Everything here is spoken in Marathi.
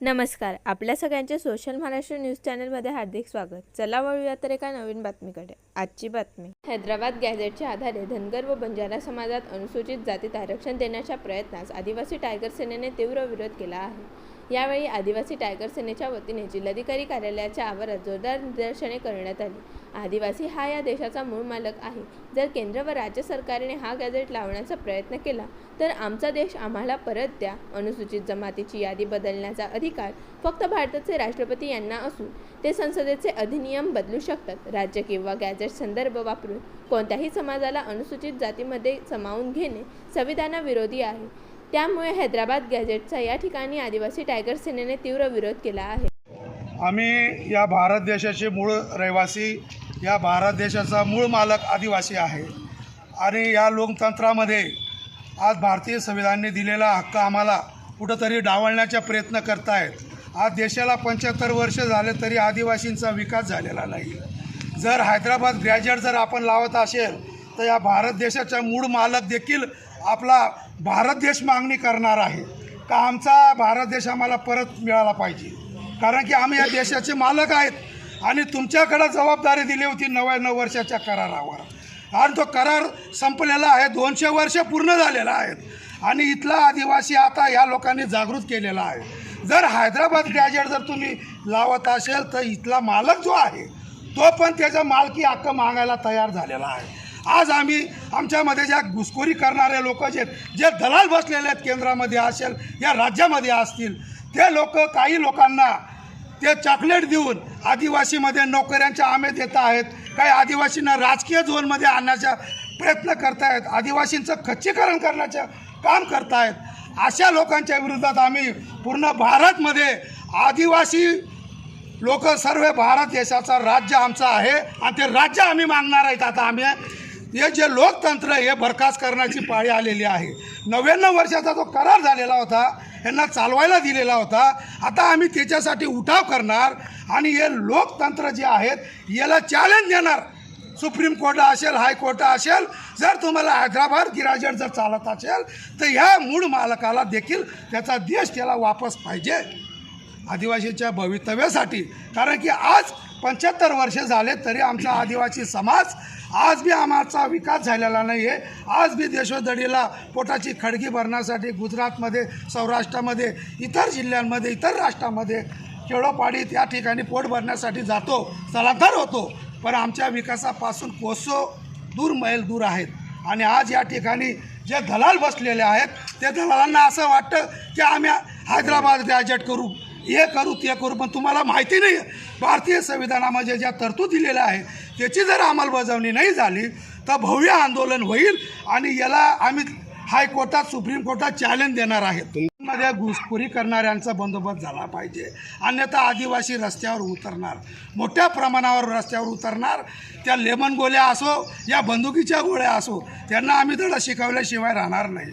नमस्कार आपल्या सगळ्यांचे सोशल महाराष्ट्र न्यूज चॅनलमध्ये हार्दिक स्वागत. चला वळूया तर एका नवीन बातमीकडे. आजची बातमी. हैदराबाद गॅझेटच्या आधारे धनगर व बंजारा समाजात अनुसूचित जातीत आरक्षण देण्याच्या प्रयत्नास आदिवासी टायगर सेनेने तीव्र विरोध केला आहे. यावेळी आदिवासी टायगर सेनेच्या वतीने जिल्हाधिकारी कार्यालयाच्या आवारात जोरदार निदर्शने करण्यात आली. आदिवासी हा या देशाचा मूळ मालक आहे. जर केंद्र व राज्य सरकारने हा गॅझेट लावण्याचा प्रयत्न केला तर आमचा देश आम्हाला परत द्या. अनुसूचित जमातीची यादी बदलण्याचा अधिकार फक्त भारताचे राष्ट्रपती यांना असून ते संसदेचे अधिनियम बदलू शकतात. राज्य किंवा गॅझेट संदर्भ वापरून कोणत्याही समाजाला अनुसूचित जातीमध्ये सामावून घेणे संविधानाविरोधी आहे. त्यामुळे हैदराबाद गॅझेटचा या ठिकाणी आदिवासी टायगर सेनेने तीव्र विरोध केला आहे. आम्ही या भारत देशाचे मूळ रहिवासी या भारत देशाचा मूळ मालक आदिवासी आहे. आणि या लोकतंत्रामध्ये आज भारतीय संविधानाने दिलेला हक्क आम्हाला कुठंतरी डावलण्याचा प्रयत्न करतायत. आज देशाला पंच्याहत्तर वर्ष झाले तरी आदिवासींचा विकास झालेला नाही. जर हैदराबाद ग्रॅज्युएट जर आपण लावत असेल तर या भारत देशाचा मूळ मालक देखील आपला भारत देश मागणी करणार आहे का आमचा भारत देश आम्हाला परत मिळाला पाहिजे? कारण की आम्ही या देशाचे मालक आहेत आणि तुमच्याकडं जबाबदारी दिली होती नव्याण्णव वर्षाच्या करारावर. आणि तो करार संपलेला आहे दोनशे वर्ष पूर्ण झालेला आहेत आणि इथला आदिवासी आता या लोकांनी जागृत केलेला आहे. जर हैदराबाद ग्रॅज्युएट जर तुम्ही लावत असेल तर इथला मालक जो आहे तो पण त्याचा मालकी हक्क मागायला तयार झालेला आहे. आज आम्ही आमच्यामध्ये ज्या घुसखोरी करणारे लोक जे जे दलाल बसलेले आहेत केंद्रामध्ये असेल या राज्यामध्ये असतील ते लोक काही लोकांना ते चॉकलेट देऊन आदिवासीमध्ये नोकऱ्यांच्या आमे देत आहेत. काही आदिवासींना राजकीय झोनमध्ये आणण्याचा प्रयत्न करतायत आदिवासींचं खच्चीकरण करण्याचं काम करतायत अशा लोकांच्या विरोधात आम्ही पूर्ण भारतमध्ये आदिवासी लोक सर्व भारत देशाचा राज्य आमचं आहे आणि ते राज्य आम्ही मागणार आहेत. आता आम्ही हे जे लोकतंत्र हे बरखास्त करण्याची पाळी आलेली आहे. नव्याण्णव वर्षाचा जो करार झालेला होता यांना चालवायला दिलेला होता आता आम्ही त्याच्यासाठी उठाव करणार आणि हे लोकतंत्र जे आहेत याला चॅलेंज देणार. सुप्रीम कोर्ट असेल हायकोर्ट असेल जर तुम्हाला हैदराबाद गिराजट जर चालत असेल तर ह्या मूळ मालकाला देखील त्याचा देश त्याला वापस पाहिजे. आदिवासीच्या भवितव्यासाठी. कारण की आज पंच्याहत्तर वर्ष झाले तरी आमचा आदिवासी समाज आज बी आमचा विकास झालेला नाही आहे आज बी देशोधडीला पोटाची खडगी भरण्यासाठी गुजरातमध्ये सौराष्ट्रामध्ये इतर जिल्ह्यांमध्ये इतर राष्ट्रामध्ये खेडोपाडीत या ठिकाणी पोट भरण्यासाठी जातो स्थलांतर होतो. पण आमच्या विकासापासून कोसो दूर मैल दूर आहेत. आणि आज या ठिकाणी जे दलाल बसलेले आहेत त्या दलालांना असं वाटतं की आम्ही हैदराबाद ग्रॅज्युएट करू. हे करू ते करू पण तुम्हाला माहिती नाही भारतीय संविधानामध्ये ज्या तरतूद दिलेल्या आहे त्याची जर अंमलबजावणी नाही झाली तर भव्य आंदोलन होईल आणि याला आम्ही हायकोर्टात सुप्रीम कोर्टात चॅलेंज देणार आहेत. मध्ये घुसखोरी करणाऱ्यांचा बंदोबस्त झाला पाहिजे. अन्यथा आदिवासी रस्त्यावर उतरणार. मोठ्या प्रमाणावर रस्त्यावर उतरणार. त्या लेमन गोळ्या असो या बंदुकीच्या गोळ्या असो त्यांना आम्ही धडा शिकवल्याशिवाय राहणार नाही.